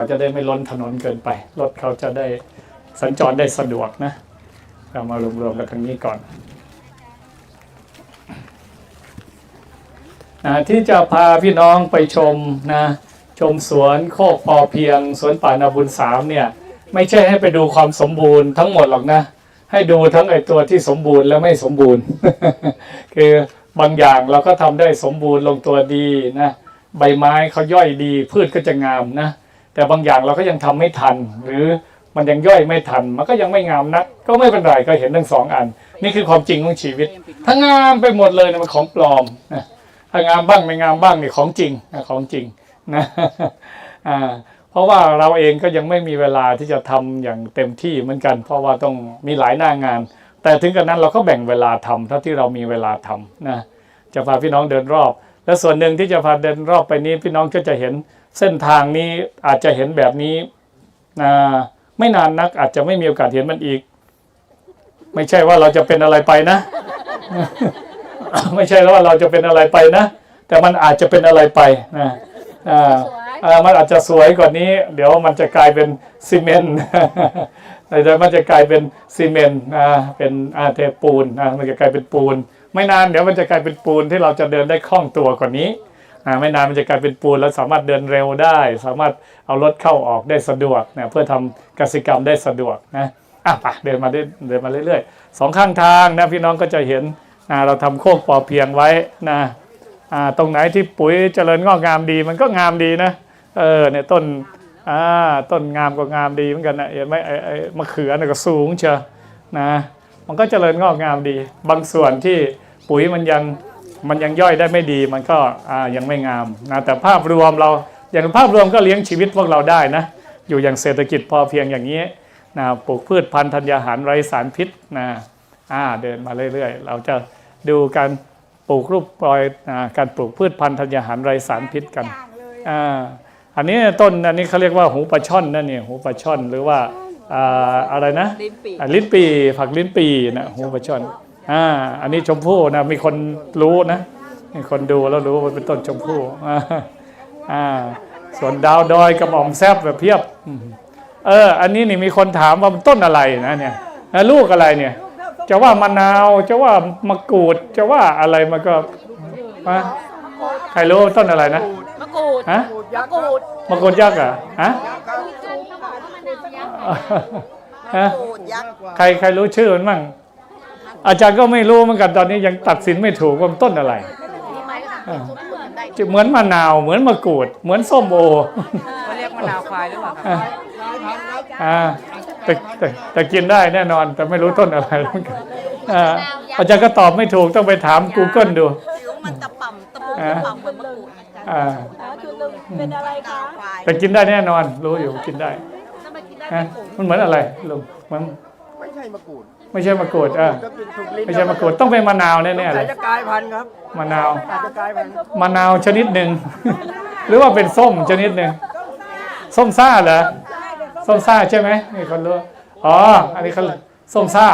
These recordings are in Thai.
เราจะได้ไม่ล้นถนนเกินไป รถเขาจะได้สัญจรได้สะดวกนะ เรามารวมๆกันทางนี้ก่อนนะที่จะพาพี่น้องไปชมนะชมสวนโคกพอเพียง สวนป่านาบุญสามเนี่ย ไม่ใช่ให้ไปดูความสมบูรณ์ทั้งหมดหรอกนะ ให้ดูทั้งไอตัวที่สมบูรณ์และไม่สมบูรณ์ คือบางอย่างเราก็ทำได้สมบูรณ์ลงตัวดีนะ ใบไม้เขาย่อยดีพืชก็จะงามนะ แต่บางอย่างเราก็ยังทำไม่ทัน หรือมันยังย่อยไม่ทัน มันก็ยังไม่งามนัก ก็ไม่เป็นไรก็เห็นทั้งสองอัน นี่คือความจริงของชีวิตถ้างามไปหมดเลยนะมันของปลอมนะถ้างามบ้างไม่งามบ้างนี่ของจริงนะของจริงนะอ่าเพราะว่าเราเองก็ยังไม่มีเวลาที่จะทำอย่างเต็มที่เหมือนกัน เพราะว่าต้องมีหลายหน้างาน แต่ถึงกระนั้นเราก็แบ่งเวลาทำเท่าที่เรามีเวลาทำนะจะพาพี่น้องเดินรอบ และส่วนหนึ่งที่จะพาเดินรอบไปนี้พี่น้องก็จะเห็นเส้นทางนี้อาจจะเห็นแบบนี้นะไม่นานนักอาจจะไม่มีโอกาสเห็นมันอีก ไม่ใช่ว่าเราจะเป็นอะไรไปนะ ไม่ใช่ว่าเราจะเป็นอะไรไปนะ แต่มันอาจจะเป็นอะไรไปนะมันอาจจะสวยกว่านี้ เดี๋ยวมันจะกลายเป็นซีเมนต์เดี๋ยวมันจะกลายเป็นซีเมนต์เป็นเทปูนมันจะกลายเป็นปูน ไม่นานเดี๋ยวมันจะกลายเป็นปูนที่เราจะเดินได้คล่องตัวกว่านี้อ่าไม่นานมันจะกลายเป็นปูนแล้วสามารถเดินเร็วได้ สามารถเอารถเข้าออกได้สะดวกนะเพื่อทำกสิกรรมได้สะดวกนะอะไปเดินมาเรื่อยเดินมาเรื่อยๆสองข้างทางนะพี่น้องก็จะเห็นนะเราทำโคกปอเพียงไว้นะอ่าตรงไหนที่ปุ๋ยเจริญงอกงามดีมันก็งามดีนะเออเนี่ยต้นอ่าต้นงามก็งามดีเหมือนกันนะเห็นไหมไอ้ไอ้มะเขือเนี่ยก็สูงเชียวนะ มันก็เจริญงอกงามดี บางส่วนที่ปุ๋ยมันยังมันยังย่อยได้ไม่ดี มันก็อ่ายังไม่งามนะแต่ภาพรวมเราอย่างภาพรวมก็เลี้ยงชีวิตพวกเราได้นะอยู่อย่างเศรษฐกิจพอเพียงอย่างนี้นะปลูกพืชพันธุ์ธัญญาหารไร้สารพิษนะอ่าเดินมาเรื่อยๆ เราจะดูการปลูกรูปปลอยอ่าการปลูกพืชพันธุ์ธัญญาหารไร้สารพิษกันอ่าอันนี้ต้นอันนี้เขาเรียกว่าหูปลาช่อนนั่นเนี่ยหูปลาช่อนหรือว่า อ่าอะไรนะลิ้นปี่ อะลิ้นปีผักลิ้นปีนะหูปลาช่อนอ่าอันนี้ชมพู่นะมีคนรู้นะมีคนดูแล้วรู้ว่าเป็นต้นชมพู่อ่าอ่าส่วนดาวดอยกระหม่อมแซบแบบเพียบอืมเออ อันนี้นี่มีคนถามว่ามันต้นอะไรนะเนี่ยแล้วลูกอะไรเนี่ย จะว่ามะนาวจะว่ามะกรูดจะว่าอะไรมันก็มาใครรู้ต้นอะไรนะมะกรูดฮะมะกรูดมะกรูดยักษ์เหรอะฮะ ฮะกรูดยักษ์ใครใครรู้ชื่อมันมั่ง อาจารย์ก็ไม่รู้เหมือนกันตอนนี้ยังตัดสินไม่ถูกว่ามันต้นอะไรอ่าจะเหมือนมะนาวเหมือนมะกรูด เหมือนส้มโอเขาเรียกมะนาวควายหรือเปล่าครับอ่าอ่าแต่แต่แต่กินได้แน่นอน แต่ไม่รู้ต้นอะไรเหมือนกันอ่าอาจารย์ก็ตอบไม่ถูกต้องไปถาม Google ดู ผิวมันตะป่ำตะปูตะป่ำเหมือนมะกรูดอ่าจุดหนึ่งเป็นอะไรคะควาย แต่กินได้แน่นอน รู้อยู่กินได้ ฮะมันเหมือนอะไรลุงมันไม่ใช่มะกรูดไม่ใช่มะกรูดอะก็เป็นถูกลิ้นไม่ใช่มะกรูดต้องเป็นมะนาวแน่ๆเลแต่ยจะกลายพันธุ์ครับมะนาว อาจจะกลายพันธุ์มะนาวชนิดหนึ่ง หรือว่าเป็นส้มชนิดหนึ่งส้มซ่าเหรอส้มซ่าใช่ไหมมีคนรู้อ๋ออันนี้เขาส้มซ่า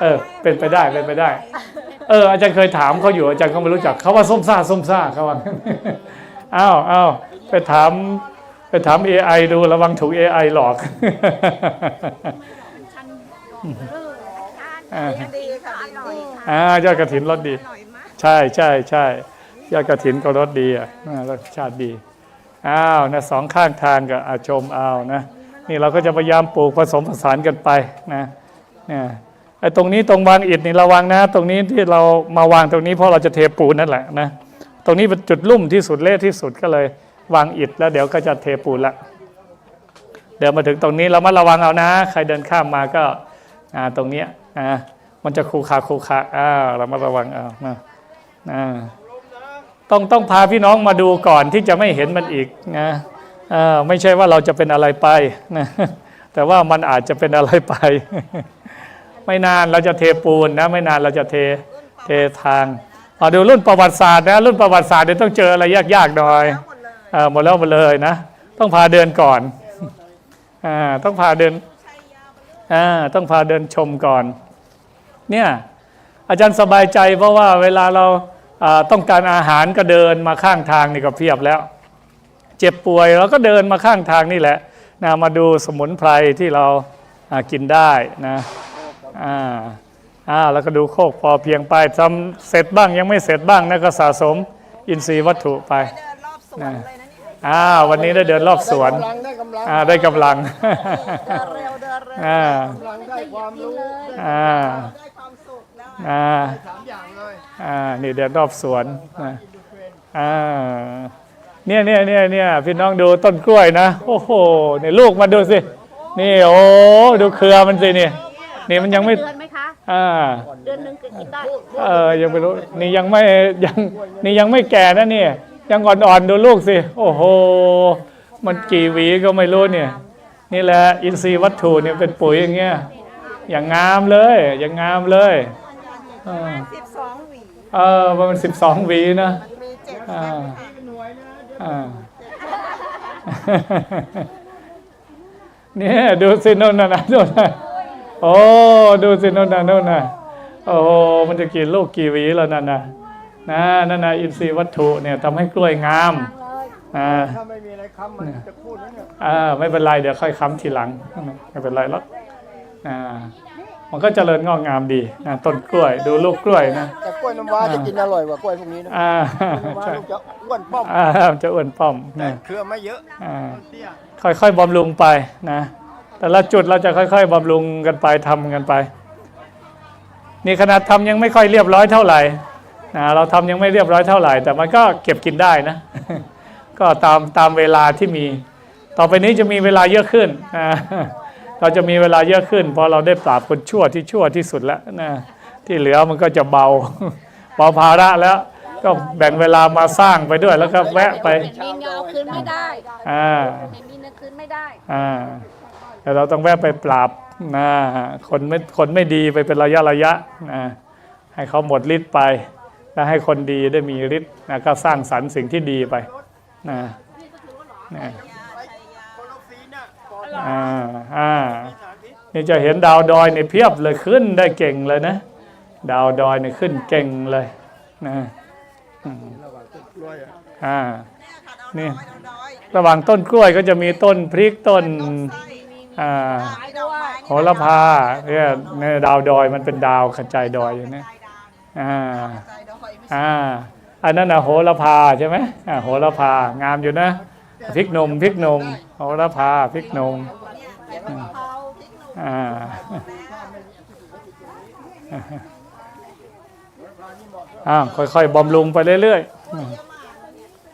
เออ เป็นไปได้เป็นไปได้ เออ อาจารย์เคยถามเขาอยู่อาจารย์ก็ไม่รู้จักเขาว่าส้มซ่าส้มซ่าเขาว่า อ้าวอ้าวไปถาม ไปถาม AI ดูระวังถูก AI หลอกอ่าดีค่ะอร่อยค่ะอ่ายอดกระถินรสดี ใช่ใช่ใช่ยอดกระถินก็รสดีอะอ่ารสชาติดี อ้าวนะสองข้างทางกับอาชมเอานะ นี่เราก็จะพยายามปลูกผสมผสานกันไปนะเนี่ยไอ้ตรงนี้ตรงวางอิฐนี่ระวังนะ ตรงนี้ที่เรามาวางตรงนี้เพราะเราจะเทปูนนั่นแหละนะ ตรงนี้เป็นจุดลุ่มที่สุดเละที่สุดก็เลย วางอิฐแล้วเดี๋ยวก็จะเทปูนละ เดี๋ยวมาถึงตรงนี้เรามาระวังเอานะ ใครเดินข้ามมาก็าตรงเนี้ยมันจะคูคาคูคาอ้าวเรามาระวังเอานะอ่าต้องต้องพาพี่น้องมาดูก่อนที่จะไม่เห็นมันอีกนะไม่ใช่ว่าเราจะเป็นอะไรไปนะแต่ว่ามันอาจจะเป็นอะไรไป ไม่นานเราจะเทปูนนะ ไม่นานเราจะเทเททางมาดูรุ่นประวัติศาสตร์นะรุ่นประวัติศาสตร์เดี๋ยวต้องเจออะไรยากๆหน่อย หมดแล้วหมดเลยนะ ต้องพาเดินก่อนอต้องพาเดินต้องพาเดินชมก่อน เนี่ยอาจารย์สบายใจเพราะว่าเวลาเราต้องการอาหารก็เดินมาข้างทางนี่ก็เพียบแล้ว เจ็บป่วยเราก็เดินมาข้างทางนี่แหละนะมาดูสมุนไพรที่เรากินได้นะอ่าอ่าแล้วก็ดูโคกพอเพียงไปทำเสร็จบ้างยังไม่เสร็จบ้างนะก็สะสมอินทรีย์วัตถุไปเดินรอบสวนเลยนะ อ่าวันนี้ได้เดินรอบสวนกำลังได้กำลังอ่าได้กำลังเดินเร็วเดินเร็วอ่า กำลังได้ความรู้อ่า ได้ความสุขแล้วอ่าสามอย่างเลยอ่านี่เดินรอบสวนนะอ่าเนี่ยเนี่ยเนี่ยเนี่ยพี่น้องดูต้นกล้วยนะโอ้โหเนี่ยลูกมาดูสินี่โอ้ดูเครือมันสินี่นี่มันยังไม่เดือนไหมคะ อ่า เดือนหนึ่งก็กินได้ เออยังไม่รู้นี่ยังไม่ยังนี่ยังไม่แก่นะเนี่ย ยังอ่อนๆดูลูกสิ โอ้โห มันกี่หวีก็ไม่รู้เนี่ย นี่แหละอินทรีย์วัตถุเนี่ยเป็นปุ๋ยอย่างเงี้ย อย่างงามเลย อย่างงามเลยเออสิบสองหวีเออมันสิบสองหวีนะมีเจ็ดอ่าเส้นค่ะอ่าเนี่ยดูสิโน่นน่ะนะโน่นน่ะโอ้ดูสิโน่นน่ะโน่นน่ะโอ้โหมันจะกี่ลูกกี่หวีแล้วนั่นน่ะ นะนั่นน่ะอินทรีย์วัตถุเนี่ยทำให้กล้วยงามอ่าถ้าไม่มีอะไรค้ำมันจะพูดนะเนี่ยอ่าไม่เป็นไรเดี๋ยวค่อยค้ำทีหลังไม่เป็นไรหรอกอ่ามันก็เจริญงอกงามดีนะต้นกล้วยดูลูกกล้วยนะแต่กล้วยน้ำว้าจะกินอร่อยกว่ากล้วยพวกนี้นะอ่าน้ำว้าใช่ลูกจะอ้วนป้อมอ่ามันจะอ้วนป้อมแต่นะเครือไม่เยอะอ่าเตี้ยค่อยๆบำรุงไปนะแต่ละจุดเราจะค่อย ๆบำรุงกันไปทำกันไป นี่ขนาดทำยังไม่ค่อยเรียบร้อยเท่าไหร่ นะเราทำยังไม่เรียบร้อยเท่าไหร่ แต่มันก็เก็บกินได้นะ ก็ตามตามเวลาที่มี ต่อไปนี้จะมีเวลาเยอะขึ้นนะเราจะมีเวลาเยอะขึ้นเพราะเราได้ปราบคนชั่วที่ชั่วที่สุดแล้วนะที่เหลือมันก็จะเบาเบาภาระแล้ว ก็แบ่งเวลามาสร้างไปด้วยแล้วก็แวะไปมีเงาคืนไม่ได้อ่าไม่มีเงินคืนไม่ได้อ่าแต่เราต้องแวะไปปราบนะคนไม่คนไม่ดีไปเป็นระยะระยะนะให้เขาหมดฤทธิ์ไป แล้วให้คนดีได้มีฤทธิ์นะก็สร้างสรรค์สิ่งที่ดีไปนะนะโคโลฟีนน่ะก่อนอ่าอ่านี่จะเห็นดาวดอยในเพียบเลยขึ้นได้เก่งเลยนะ ดาวดอยเนี่ยขึ้นเก่งเลยนะอ่านี่ระหว่างต้นกล้วยก็จะมีต้นพริกต้นอ่าโหระพาเนี่ยในดาวดอยมันเป็นดาวกระจายดอยอย่างนี้อ่า อ่าอันนั้นนะโหระพาใช่ไหมอ่าโหระพางามอยู่นะพริกหนมพริกหนมโหระพาพริกหนุ่มอ่าอ่าค่อยๆบำรุงไปเรื่อย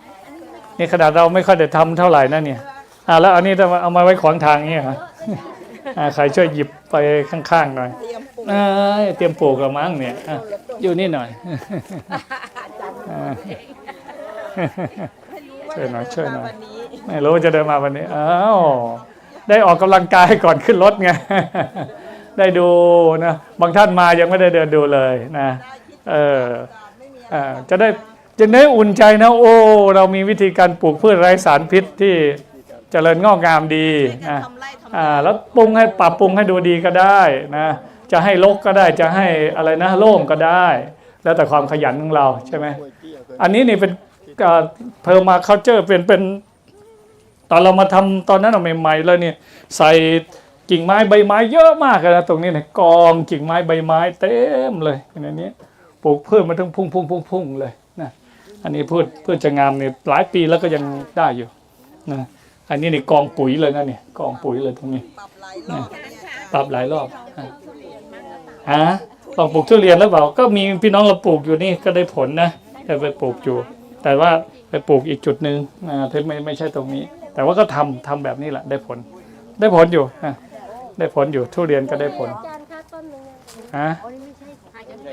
ๆนี่ขนาดเราไม่ค่อยได้ทำเท่าไหร่นะเนี่ยอ่าแล้วอันนี้จะเอามาไว้ขวางทางเนี่ยเหรออ่าใครช่วยหยิบไปข้างๆหน่อย เตรียมปลูกเอ้ยเตรียมปลูกกระมังเนี่ยอะอยู่นี่หน่อยอ่าช่วยหน่อยช่วยหน่อยวันนี้ไม่รู้ว่าจะเดินมาวันนี้อ้าวได้ออกกำลังกายก่อนขึ้นรถไง ได้ดูนะ บางท่านมายังไม่ได้เดินดูเลยนะ เออไม่มีอ่าจะได้จะได้อุ่นใจนะ โอ้ เรามีวิธีการปลูกพืชไร้สารพิษที่เจริญงอกงามดีกานะรทำไร่ทำอ่าแล้วปรุงให้ปรับปรุงให้ดูดีก็ได้นะ จะให้ลกก็ได้จะให้อะไรนะโล่งก็ได้ แล้วแต่ความขยันของเราใช่ไหมอันนี้นี่เป็นเพอร์มาเคาเจอร์เป็นเป็นตอนเรามาทำตอนนั้นเราใหม่ๆแล้วเนี่ยใส่กิ่งไม้ใบไม้เยอะมากเลยนะตรงนี้เนี่ยกองกิ่งไม้ใบไม้เต็มเลยในนี้ปลูกเพิ่มมาทั้งพุ่งพุ่งพุ่งพุ่งเลยนะอันนี้พืชพืชจะงามเนี่ยหลายปีแล้วก็ยังได้อยู่นะอันนี้นี่กองปุ๋ยเลยนะเนี่ยกองปุ๋ยเลยตรงนี้ปรับหลายรอบปรับหลายรอบ ฮะลองปลูกทุเรียนแล้วเปล่าก็มีพี่น้องเราปลูกอยู่นี่ก็ได้ผลนะแต่ไปปลูกอยู่ แต่ว่าไปปลูกอีกจุดหนึ่งอ่าที่ไม่ไม่ใช่ตรงนี้ แต่ว่าก็ทำทำแบบนี้แหละได้ผล ได้ผลอยู่ฮะได้ผลอยู่ทุเรียนก็ได้ผลจานค่าต้นหนึงฮะโอ้ยไม่ใช่ขายกันไหน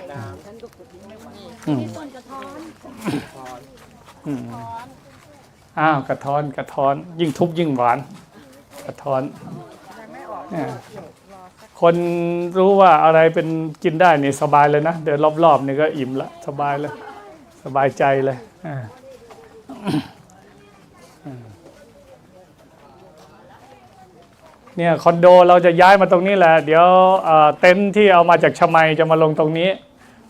ฉันก็ขุดไม่ไหวอืมต้นกระท้อนอืมอ้าวกระท้อนกระท้อน ยิ่งทุบยิ่งหวาน กระท้อนเนี่ย คนรู้ว่าอะไรเป็นกินได้เนี่ยสบายเลยนะ เดินรอบๆนี่ก็อิ่มละสบายเลยสบายใจเลยอ่าเนี่ยคอนโดเราจะย้ายมาตรงนี้แหละ เดี๋ยวเต็นท์ที่เอามาจากชมัยจะมาลงตรงนี้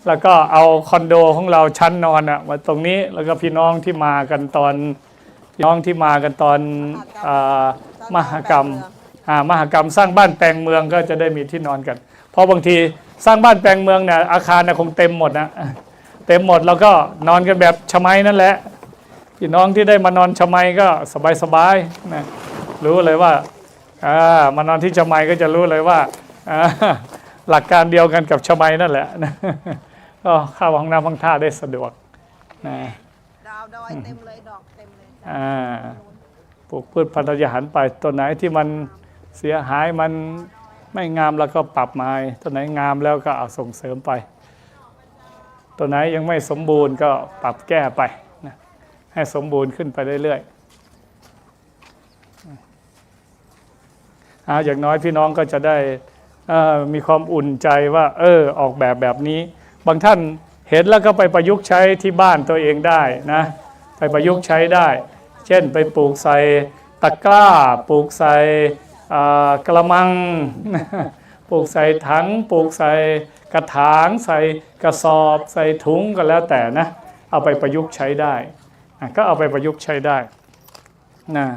แล้วก็เอาคอนโดของเราชั้นนอนอะมาตรงนี้แล้วก็พี่น้องที่มากันตอนน้องที่มากันตอนอามหกรรม มหกรรมสร้างบ้านแปลงเมืองก็จะได้มีที่นอนกัน เพราะบางทีสร้างบ้านแปลงเมืองเนี่ยอาคารน่ะคงเต็มหมดนะเต็มหมดแล้วก็นอนกันแบบชะไมนั่นแหละพี่น้องที่ได้มานอนชะไมก็สบายๆนะรู้เลยว่าอ่ามานอนที่ชะไมก็จะรู้เลยว่าอ่าหลักการเดียวกันกับชะไมนั่นแหละนะก็เข้าห้องน้ำห้องท่าได้สะดวกนะดาวดอยเต็มเลยดอกเต็มเลยอ่าปลูกพืชพันธุ์ยาหารไปตัวไหนที่มัน เสียหายมันไม่งามแล้วก็ปรับไม้ตัวไหนงามแล้วก็เอาส่งเสริมไป ตัวไหนยังไม่สมบูรณ์ก็ปรับแก้ไปนะให้สมบูรณ์ขึ้นไปเรื่อยๆเอาอย่างน้อยพี่น้องก็จะได้มีความอุ่นใจว่า เออออกแบบแบบนี้ บางท่านเห็นแล้วก็ไปประยุกต์ใช้ที่บ้านตัวเองได้นะไปประยุกต์ใช้ได้ เช่นไปปลูกใส่ตะกร้าปลูกใส่ กระมังปลูกใส่ถังปลูกใส่กระถางใส่กระสอบ ใส่ถุงก็แล้วแต่นะเอาไปประยุกต์ใช้ได้ก็เอาไปประยุกต์ใช้ได้นะ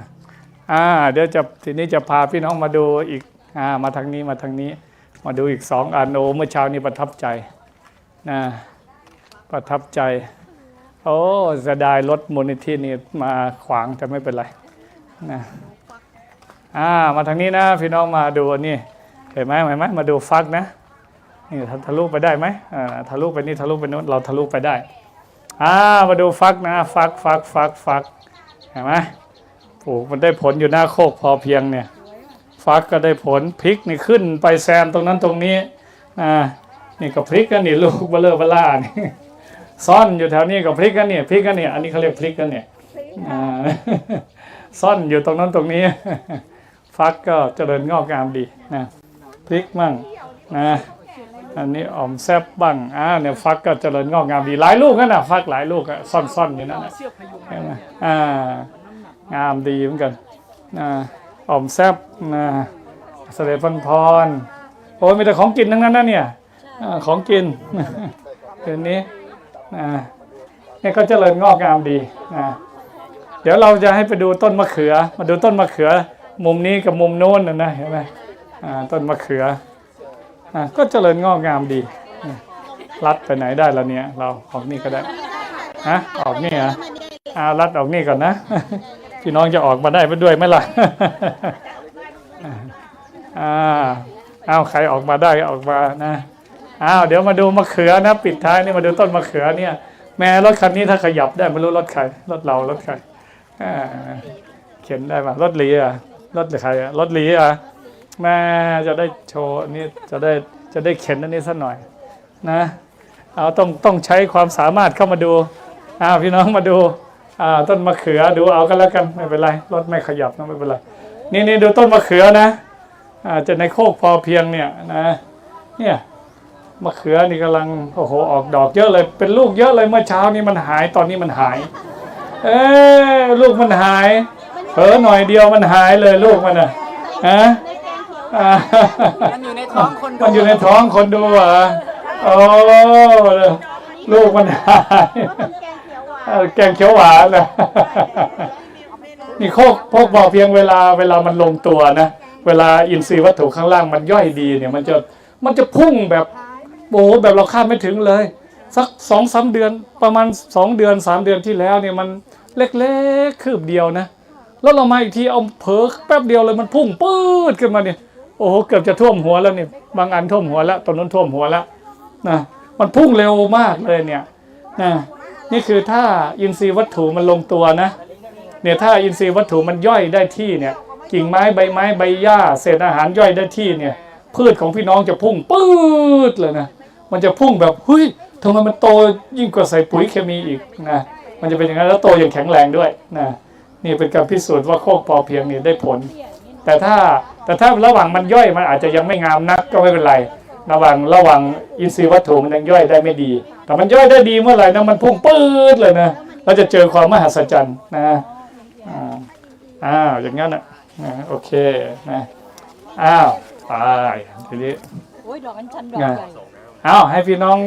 อ่าเดี๋ยวจะทีนี้จะพาพี่น้องมาดูอีกอ่ามาทางนี้มาทางนี้ มาดูอีกสองอันโอเมื่อเช้านี้ประทับใจนะประทับใจ โอ้เสียดายรถมูลนิธินี่มาขวางแต่ไม่เป็นไรนะ อ่ามาทางนี้นะพี่น้องมาดูนี่เห็นไหมเห็นไหมมาดูฟักนะนี่ทะลุไปได้ไหมอ่าทะลุไปนี่ทะลุไปนู้นเราทะลุไปได้อ่ามาดูฟักนะฟักฟักฟักฟักเห็นไหมปลูกมันได้ผลอยู่หน้าโคกพอเพียงเนี่ยฟักก็ได้ผลพริกนี่ขึ้นไปแซมตรงนั้นตรงนี้อ่านี่ก็พริกกันนี่ลูกเบลอเบล่านี่ซ่อนอยู่แถวนี้กับพริกกันเนี่ยพริกกันเนี่ยอันนี้เขาเรียกพริกกันเนี่ยซ่อนอยู่ตรงนั้นตรงนี้ ฟักก็เจริญงอกงามดีนะพริกมั่งนะอันนี้อ่อมแซบบ้างอ่าเนี่ยฟักก็เจริญงอกงามดีหลายลูกนั่นนะฟักหลายลูกอะซ่อนๆอยู่นั่นนะเห็นไหมอ่างามดีเหมือนกันนะอ่อมแซบนะเสด็จพันพรโอ้ยมีแต่ของกินทั้งนั้นนะเนี่ยอของกินเดี๋ยวนี้นะเนี่ยก็เจริญงอกงามดีนะเดี๋ยวเราจะให้ไปดูต้นมะเขือ มาดูต้นมะเขือ มุมนี้กับมุมโน้นนะนะเห็นไหมอ่าต้นมะเขืออ่าก็เจริญงอกงามดี รัดไปไหนได้แล้วเนี่ย เราออกนี่ก็ได้ฮะออกนี่เหรออ่ารัดออกนี่ก่อนนะพี่น้องจะออกมาได้ไปด้วยไหมล่ะอ่าเอาใครออกมาได้ออกมานะอ้าวเดี๋ยวมาดูมะเขือนะ ปิดท้ายนี่มาดูต้นมะเขือเนี่ย แม่รถคันนี้ถ้าขยับได้ไม่รู้รถใครรถเรารถใครอ่าเข็นได้ป่ะรถหลีอะ รถใครอะรถหลีอะแม่จะได้โชว์นี่จะได้จะได้เข็นอันนี้สักหน่อยนะเอาต้องต้องใช้ความสามารถเข้ามาดูอ้าวพี่น้องมาดูอ่าต้นมะเขือดูเอากันแล้วกันไม่เป็นไรรถไม่ขยับนะไม่เป็นไรนี่นี่ดูต้นมะเขือนะอ่าจะในโคกพอเพียงเนี่ยนะเนี่ยมะเขือนี่กำลังโอ้โหออกดอกเยอะเลยเป็นลูกเยอะเลยเมื่อเช้านี้มันหายตอนนี้มันหาย เอ้ลูกมันหาย เผลอหน่อยเดียวมันหายเลยลูกมันอะฮะอ่ามันอยู่ในท้องคนดูมันอยู่ในท้องคนดูเหรอโอ้ลูกมันหายเออแกงเขียวหวานนะนี่โคกพวกบอกเพียงเวลาเวลามันลงตัวนะเวลาอินทรีย์วัตถุข้างล่างมันย่อยดีเนี่ย มันจะมันจะพุ่งแบบโอ้โหแบบเราคาดไม่ถึงเลย สักสองสามเดือนประมาณสองเดือนสามเดือนที่แล้วเนี่ยมันเล็กๆคืบเดียวนะ แล้วเรามาอีกทีเอาเผลอแป๊บเดียวเลยมันพุ่งปื๊ดขึ้นมาเนี่ยโอ้โหเกือบจะท่วมหัวแล้วเนี่ยบางอันท่วมหัวแล้วตอนนั้นท่วมหัวแล้วนะมันพุ่งเร็วมากเลยเนี่ยนะนี่คือถ้าอินทรีย์วัตถุมันลงตัวนะเนี่ยถ้าอินทรีย์วัตถุมันย่อยได้ที่เนี่ยกิ่งไม้ใบไม้ใบหญ้าเศษอาหารย่อยได้ที่เนี่ยพืชของพี่น้องจะพุ่งปื๊ดเลยนะมันจะพุ่งแบบเฮ้ยทำไมมันโตยิ่งกว่าใส่ปุ๋ยเคมีอีกนะมันจะเป็นอย่างนั้นแล้วโตอย่างแข็งแรงด้วยนะ นี่เป็นการพิสูจน์ว่าโคกพอเพียงนี่ได้ผล แต่ถ้าแต่ถ้าระหว่างมันย่อยมันอาจจะยังไม่งามนักก็ไม่เป็นไร ระหว่างระหว่างอินทรีย์วัตถุมันยังย่อยได้ไม่ดี แต่มันย่อยได้ดีเมื่อไหร่นะมันพุ่งปื๊ดเลยนะเราจะเจอความมหัศจรรย์นะอ่าอ้าวอย่างนั้นอะนะโอเคนะอ้าวไปทีนี้โอ้ยดอกอัญชันดอกใหญ่เอาให้พี่น้อง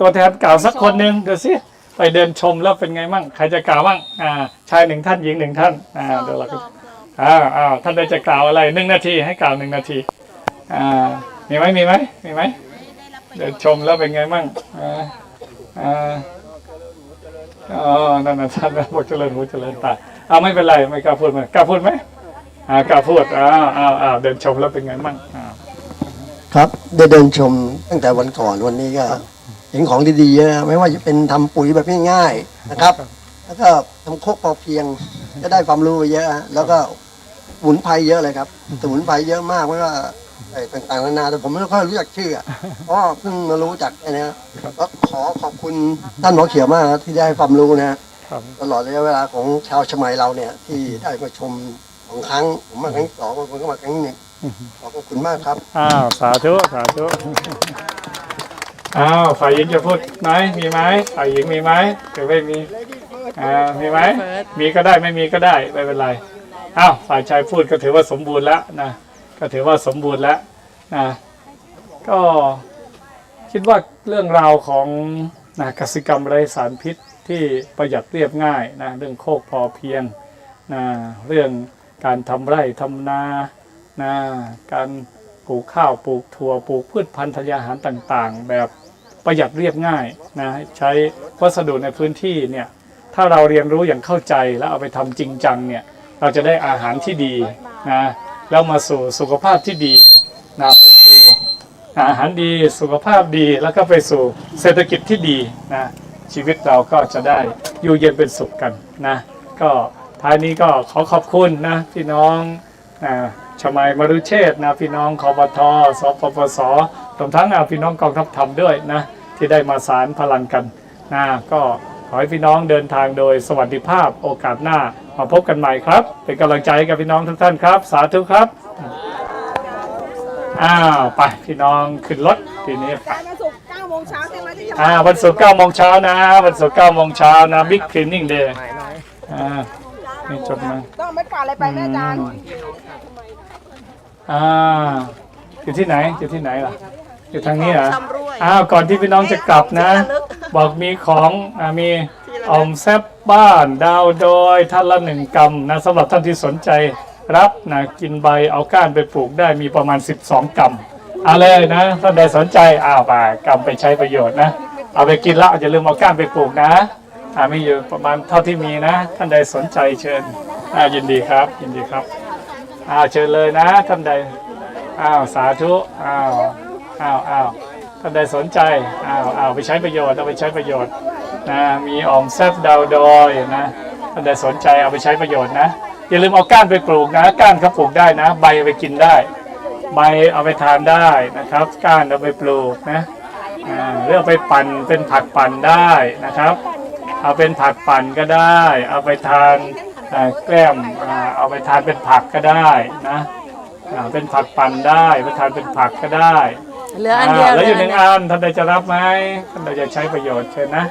ตัวแทนกล่าวสักคนหนึ่งเดี๋ยวสิ ไปเดินชมแล้วเป็นไงมั่งใครจะกล่าวมั่งอ่าชายหนึ่งท่านหญิงหนึ่งท่านอ่าเดี๋ยวเราก็อ่าอ่าท่านใดจะกล่าวอะไรหนึ่งนาทีให้กล่าวหนึ่งนาทีอ่ามีไหมมีไหมมีไหมเดินชมแล้วเป็นไงมั่งอ่าอ่าอ๋อนั่นน่ะท่านนะบอกเจริญหูเจริญตาเอาไม่เป็นไรไม่กล้าพูดไหมกล้าพูดไหมอ่ากล้าพูดอ้าวอ้าวอ้าวเดินชมแล้วเป็นไงมั่งอ่าครับได้เดินชมตั้งแต่วันก่อนวันนี้ก็ เห็นของดีๆเยอะนะไม่ว่าจะเป็นทำปุ๋ยแบบง่ายๆนะครับ แล้วก็ทำโคกพอเพียงก็ได้ความรู้ไปเยอะฮะแล้วก็สมุนไพรเยอะเลยครับสมุนไพรเยอะมากไม่ว่าไอ้ต่างๆนานาแต่ผมไม่ค่อยรู้จักชื่ออะเพราะเพิ่งมารู้จักไอ้เนี้ยก็ขอขอบคุณท่านหมอเขียวมากนะที่ได้ให้ความรู้นะครับตลอดระยะเวลาของชาวชมัยเราเนี่ย ที่ได้มาชมสองครั้งผมมาครั้งที่สองบางคนก็มาครั้งที่หนึ่งขอบคุณมากครับอ้าวสาธุสาธุ อ้าวฝ่ายหญิงจะพูดไหมมีไหมฝ่ายหญิงมีไหมหรือไม่มีอ่ามีไหมมีก็ได้ไม่มีก็ได้ไม่เป็นไรอ้าวฝ่ายชายพูดก็ถือว่าสมบูรณ์แล้วนะก็ถือว่าสมบูรณ์แล้วนะก็คิดว่าเรื่องราวของนะกสิกรรมไร้สารพิษที่ประหยัดเรียบง่ายนะเรื่องโคกพอเพียงนะเรื่องการทำไร่ทำนานะการป ลูกข้าวปลูกถั่วปลูกพืชพันธุ์ธัญญาหารต่างๆ แบบประหยัดเรียบง่ายนะใช้วัสดุในพื้นที่เนี่ยถ้าเราเรียนรู้อย่างเข้าใจแล้วเอาไปทำจริงจังเนี่ยเราจะได้อาหารที่ดีนะแล้วมาสู่สุขภาพที่ดีนะไปสู่อาหารดีสุขภาพดีแล้วก็ไปสู่เศรษฐกิจที่ดีนะชีวิตเราก็จะได้อยู่เย็นเป็นสุขกันนะก็ท้ายนี้ก็ขอขอบคุณนะพี่น้องอ่า ชมัยมรุเชษฐ์นะพี่น้องคอปทสปปสรวมทั้งอ่าพี่น้องกองทัพธรรมด้วยนะที่ได้มาสารพลังกันนะก็ขอให้พี่น้องเดินทางโดยสวัสดิภาพโอกาสหน้ามาพบกันใหม่ครับ เป็นกำลังใจให้กับพี่น้องทุกท่านครับ สาธุครับ อ้าวไปพี่น้องขึ้นรถทีนี้ไปวันศุกร์9โมงเช้าใช่ไหมที่จะอ่าวันศุกร์9โมงเช้านะ วันศุกร์9โมงเช้านะบิ๊กคลีนนิ่งเดย์อ่านี่จดมาต้องไม่กวาดอะไรไปแม่อาจารย์ อ่าอยู่ที่ไหนอยู่ที่ไหนล่ะอยู่ทางนี้เหรออ้าวก่อนที่พี่น้องจะกลับนะ บอกมีของอ่ามีออมแซบบ้าน ดาวโดยท่านละหนึ่งกำนะสำหรับท่านที่สนใจรับนะกินใบเอาก้านไปปลูกได้มีประมาณ 12กำเอาเลยนะท่านใดสนใจอ้าวไปกำไปใช้ประโยชน์นะ เอาไปกินแล้วอย่าลืมเอาก้านไปปลูกนะอ่ามีอยู่ประมาณเท่าที่มีนะ ท่านใดสนใจเชิญอ่ายินดีครับ ยินดีครับ อ้าวเชิญเลยนะท่านใดอ้าวสาธุอ้าวอ้าวอ้าวท่านใดสนใจอ้าวอ้าวไปใช้ประโยชน์เอาไปใช้ประโยชน์นะมีอ่อมแซบดาวดอยนะท่านใดสนใจเอาไปใช้ประโยชน์นะอย่าลืมเอาก้านไปปลูกนะก้านเขาปลูกได้นะ ใบเอาไปกินได้ ใบเอาไปทานได้นะครับ ก้านเอาไปปลูกนะอ่าหรือเอาไปปั่นเป็นผักปั่นได้นะครับ เอาเป็นผักปั่นก็ได้ เอาไปทาน แกล้มอ่าเอาไปทานเป็นผักก็ได้นะอ่าเป็นผักปั่นได้ไปทานเป็นผักก็ได้เหลืออันเดียวาแล้วอยู่หเลนึ่งยอันท่านใดจะรับไหมท่านใดจะใช้ประโยชน์เชิญนะ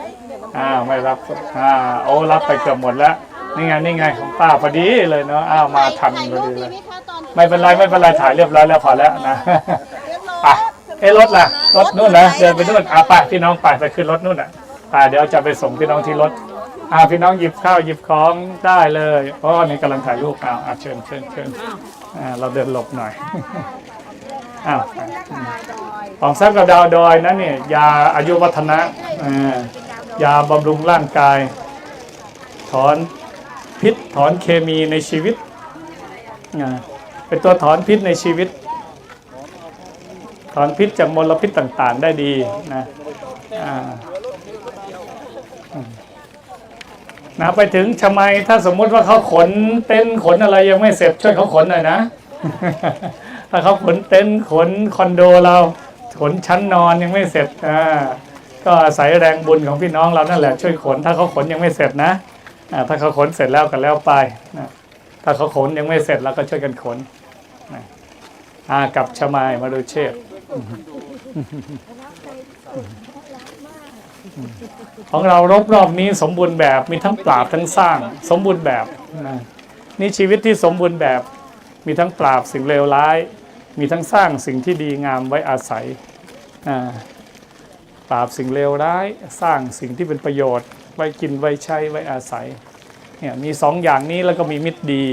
อ้าวไม่รับอ่าโอ้รับไปเกือบหมดแล้วนี่ไงนี่ไงของป้าพอดีเลยเนาะอ้าวมาทันพอดีเลยไม่เป็นไรไม่เป็นไรถ่ายเรียบร้อยแล้วพอแล้วนะไปเอ้รถล่ะรถนู่นนะเดินไปนู่นอะไปพี่น้องไปไปขึ้นรถนู่นอะไปเดี๋ยวจะไปส่งพี่น้องที่รถ อ่าพี่น้องหยิบข้าวหยิบของได้เลยเพราะนี่กำลังถ่ายรูปอ่าอะเชิญเชิญเชิญอ่าเราเดินหลบหน่อยอ้าวของแซบกับดาวดอยนั้นเนี่ยยาอายุวัฒนะอ่ายาบำรุงร่างกาย ถอนพิษถอนเคมีในชีวิตอ่าเป็นตัวถอนพิษในชีวิต ถอนพิษจากมลพิษต่างๆ ได้ดีนะอ่าอืม นะไปถึงชมัยถ้าสมมุติว่าเขาขนเต็นขนอะไรยังไม่เสร็จช่วยเขาขนหน่อยนะ ถ้าเขาขนเต็นขนคอนโดเรา ขนชั้นนอนยังไม่เสร็จอ่าก็อาศัยแรงบุญของพี่น้องเรานั่นแหละช่วยขน ถ้าเขาขนยังไม่เสร็จนะอ่าถ้าเขาขนเสร็จแล้วก็แล้วไปนะถ้าเขาขนยังไม่เสร็จเราก็ช่วยกันขนนะอ่ากับชมายมาดูเชษฐ์ ของเรารอบรอบนี้สมบูรณ์แบบมีทั้งปราบทั้งสร้าง สมบูรณ์แบบนะนี่ชีวิตที่สมบูรณ์แบบ มีทั้งปราบสิ่งเลวร้าย มีทั้งสร้างสิ่งที่ดีงามไว้อาศัยปราบสิ่งเลวร้าย สร้างสิ่งที่เป็นประโยชน์ ไว้กินไว้ใช้ไว้อาศัยเนี่ยมีสองอย่างนี้แล้วก็มีมิตรดี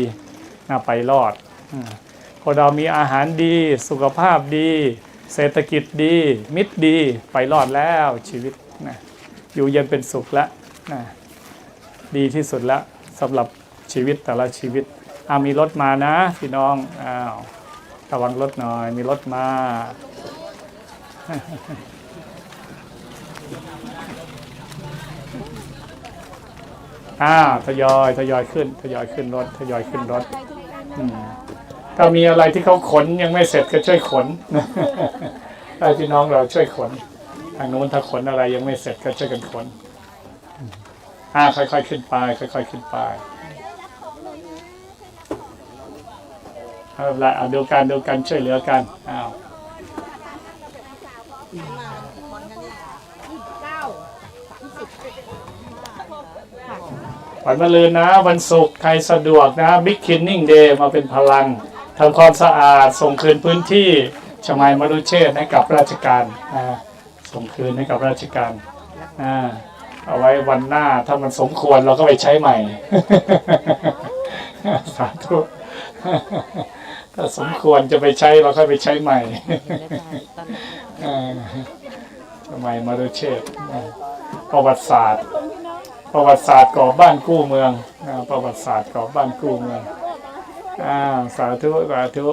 นะไปรอดอคนเรามีอาหารดี สุขภาพดี เศรษฐกิจดี มิตรดีไปรอดแล้วชีวิต นะอยู่เย็นเป็นสุขแล้วนะดีที่สุดแล้วสำหรับชีวิตแต่ละชีวิตอามีรถมานะพี่น้องอ้าวระวังรถหน่อยมีรถมาอ่าทยอยทยอยขึ้นทยอยขึ้นรถทยอยขึ้นรถอืมถ้ามีอะไรที่เขาขนยังไม่เสร็จก็ช่วยขนให้พี่น้องเราช่วยขน ทางโน้นถ้าขนอะไรยังไม่เสร็จก็ช่วยกันขนอ่าค่อยๆขึ้นไปค่อยๆขึ้นไปเอาละเอาดูกันดูกันช่วยเหลือกันอ้าววันมะรืนนะวันศุกร์ใครสะดวกนะบิ๊กคินนิ่งเดย์มาเป็นพลังทำความสะอาดส่งคืนพื้นที่ชมายมรุเชษให้กับราชการนะ ส่งคืนให้กับราชการนะเอาไว้วันหน้าถ้ามันสมควรเราก็ไปใช้ใหม่ สาธุถ้าสมควรจะไปใช้เราก็ไปใช้ใหม่เออชมารุเชษประวัติศาสตร์ ประวัติศาสตร์ก่อบ้านกู้เมืองอประวัติศาสตร์ก่อบ้านกู้เมืองอ่าสาธุสาธุ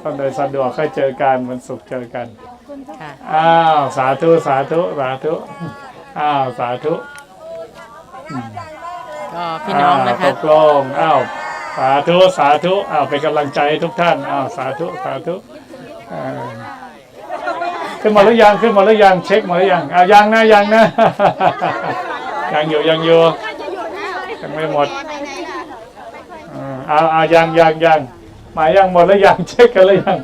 ท่านโดยสะดวกค่อยเจอกันวันศุกร์เจอกันค่ะอ้าวสาธุสาธุสาธุอ้าวสาธุก็พี่น้องนะาคะตกลงอ้าวสาธุสาธุอ้าวเป็นกำลังใจให้ทุกท่านอ้าวสาธุสาธุอ่าขึ้นมาหรือยังขึ้นมาหรือยังเช็คมาหรือยังอ้าวยังนะยังนะยังอยู่ยังอยู่ยังไม่หมด อ่าอ้าวอ้ายังยังยังมายยังหมดแล้วยังเช็คกันหรือยัง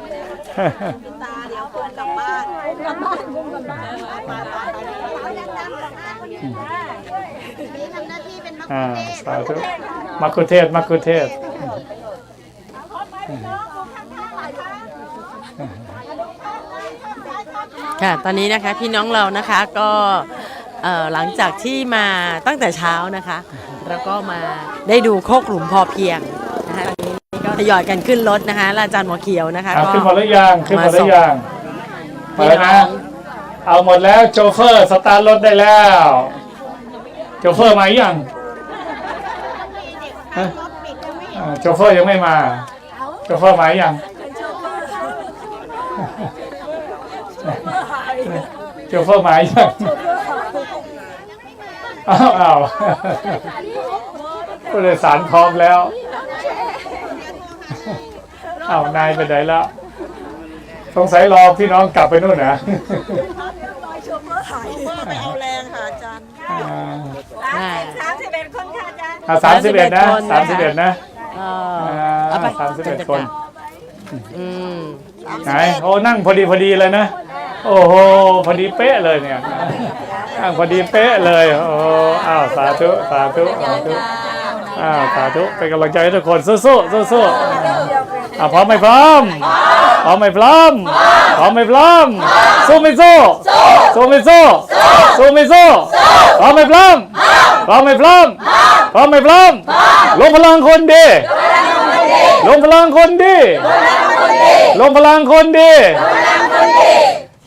ตาเดี๋ยวคนกลับบ้านกลับบ้านกลับบ้านมาตายนี่ทำหน้าที่เป็นมักอ่าสาธุมัคคุเทศมัคคุเทศค่ะตอนนี้นะคะพี่น้องเรานะคะก็ หลังจากที่มาตั้งแต่เช้านะคะ แล้วก็มาได้ดูโคกหลุมพอเพียงนะคะตอนนี้ก็ทยอยกันขึ้นรถนะคะแล้วอาจารย์หมอเขียวนะคะอ่าก็ขึ้นหมดหรือยังขึ้นหมดหรือยังพี่มาแล้วน้นะองเอาหมดแล้วโชเฟอร์สตาร์ทรถได้แล้วโชเฟอร์มายังฮะอ่าโชเฟอร์ยังไม่มาโชเฟอร์มายังโชเฟอร์มายัง อ้าวอ้าวผู้โดยสารพร้อมแล้วอ้าวนายไปไหนแล้วสงสัยรอพี่น้องกลับไปนู่นนะไปเอาแรงค่ะอาจารย์อ่าสามสิบเอ็ดคนค่ะอาจารย์อ่าสามสิบเอ็ดนะคนนะคะสามสิบเอ็ดนะเอ่อ่อเอาไปาสามสิบเอ็ดคนอืมไหนโอ้นั่งพอดีพอดีเลยนะ โอ้โหพอดีเป๊ะเลยเนี่ย นั่งพอดีเป๊ะเลยโอ้อ้าวสาธุสาธุสาธุอ้าวสาธุเป็นกำลังใจให้ทุกคนสู้สู้สู้สู้อ่าวพร้อมไหมพร้อมพร้อมไหมพร้อมพร้อมไหมพร้อมสู้ไม่สู้สู้ไม่สู้สู้ไม่สู้พร้อมไหมพร้อมพร้อมไหมพร้อมพร้อมไหมพร้อมลงพลังคนดีลงพลังคนดีลงพลังคนดี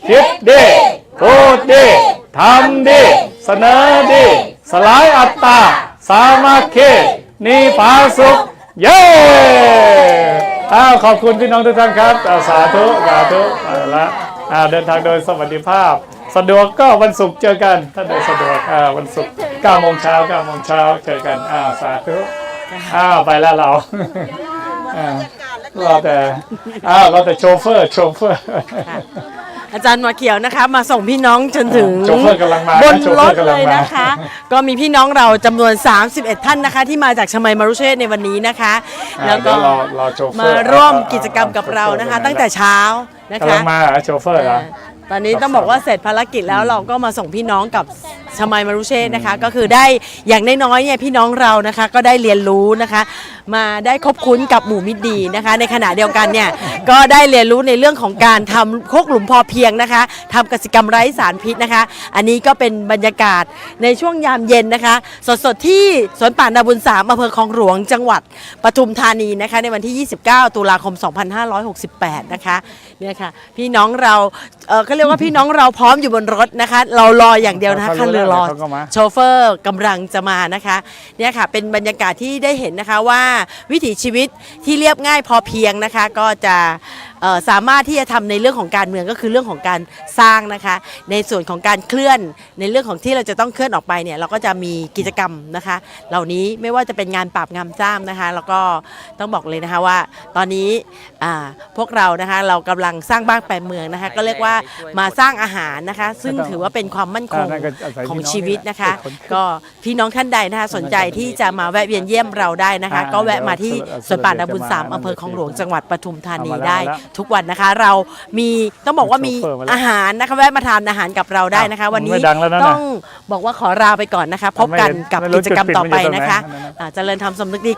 คิดดีพูดดี ทำดี เสนอดี สลายอัตตา สามัคคีนิพาสุข เย้อ้าวขอบคุณพี่น้องทุกท่านครับอ่าสาธุสาธุเอาละอ่าเดินทางโดยสวัสดิภาพ สะดวกก็วันศุกร์เจอกันถ้าโดยสะดวกอ่าวันศุกร์9โมงเช้า9โมงเช้าเจอกันอ้าวสาธุอ้าวไปแล้วเราอ่ารอแต่อ้าวรอแต่โชเฟอร์โชเฟอร์ อาจารย์หมอเขียวนะคะ มาส่งพี่น้องจนถึงโชเฟอร์กำลังมาบนโชรเฟอถร์กำเลลังยมานะคะ ก็มีพี่น้องเราจำนวน 31 ท่านนะคะ ที่มาจากชมัยมารุเชษฐ์ในวันนี้นะคะ อ่าแล้วก็เดี๋ยวรอรอโชเฟอร์มาร่วมอ่ากิจกรรมกับเรานะคะโชเฟอร์ตั้งแต่เช้านะกำคะลังมาเหรอโชเฟอร์เหรอ ตอนนี้ต้องบอกว่าเสร็จภารกิจแล้วเราก็มาส่งพี่น้องกับชมัยมารุเชษนะคะ ก็คือได้อย่างน้อยๆเนี่ยพี่น้องเรานะคะก็ได้เรียนรู้นะคะ มาได้คบคุ้นกับหมู่มิตรดีนะคะ ในขณะเดียวกันเนี่ยก็ได้เรียนรู้ในเรื่องของการทำโคกหลุมพอเพียงนะคะทำกสิกรรมไร้สารพิษนะคะ อันนี้ก็เป็นบรรยากาศในช่วงยามเย็นนะคะ สดๆที่สวนป่านาบุญสามอำเภอคลองหลวงจังหวัดปทุมธานีนะคะ ในวันที่ 29 ตุลาคม 2568 นะคะเนี่ยค่ะพี่น้องเราเอ่อเขาเรียกว่าพี่น้องเราพร้อมอยู่บนรถนะคะ เรารออย่างเดียวนะคะเขารู้คันเรือรอแล้วเขาก็มาโชเฟอร์กำลังจะมานะคะ เนี่ยค่ะ เป็นบรรยากาศที่ได้เห็นนะคะว่าวิถีชีวิตที่เรียบง่ายพอเพียงนะคะ ก็จะเอ่อ สามารถที่จะทำในเรื่องของการเมืองก็คือเรื่องของการสร้างนะคะ ในส่วนของการเคลื่อนในเรื่องของที่เราจะต้องเคลื่อนออกไปเนี่ยเราก็จะมีกิจกรรมนะคะ เหล่านี้ไม่ว่าจะเป็นงานปราบงามจ้ามนะคะ แล้วก็ต้องบอกเลยนะคะว่า ตอนนี้อ่าพวกเรานะคะเรากำลังสร้างบ้านแปลงเมืองนะคะ ก็เรียกว่ามาสร้างอาหารนะคะ ซึ่งถือว่าเป็นความมั่นคงนั่นก็อาศัยของพี่น้องชีวิตนะคะนี่แหละเป็นคนก็พี่น้องท่านใดนะคะสนใจที่จะมาแวะเวียนเยี่ยมเราได้นะคะอ่าก็แวะมาที่เดี๋ยวสวนป่านาบุญสามเดี๋ยวจะมาอำเภอคลองหลวงจังหวัดปทุมธานีเอามาแล้วได้มาแล้วทุกวันนะคะ เรามีต้องบอกว่ามีโชเฟอร์มาแล้วอาหารนะคะแวะมาทานอาหารกับเราได้นะคะอ้าววันนี้ไม่ดังแล้วนะต้องบอกว่าขอลาไปก่อนนะคะ พบกันกับไม่รู้กิจกรรมต่อไปนะคะจุดปิดมันอยู่ตรงไหนอ่าเจริญธรรมสมนึกดี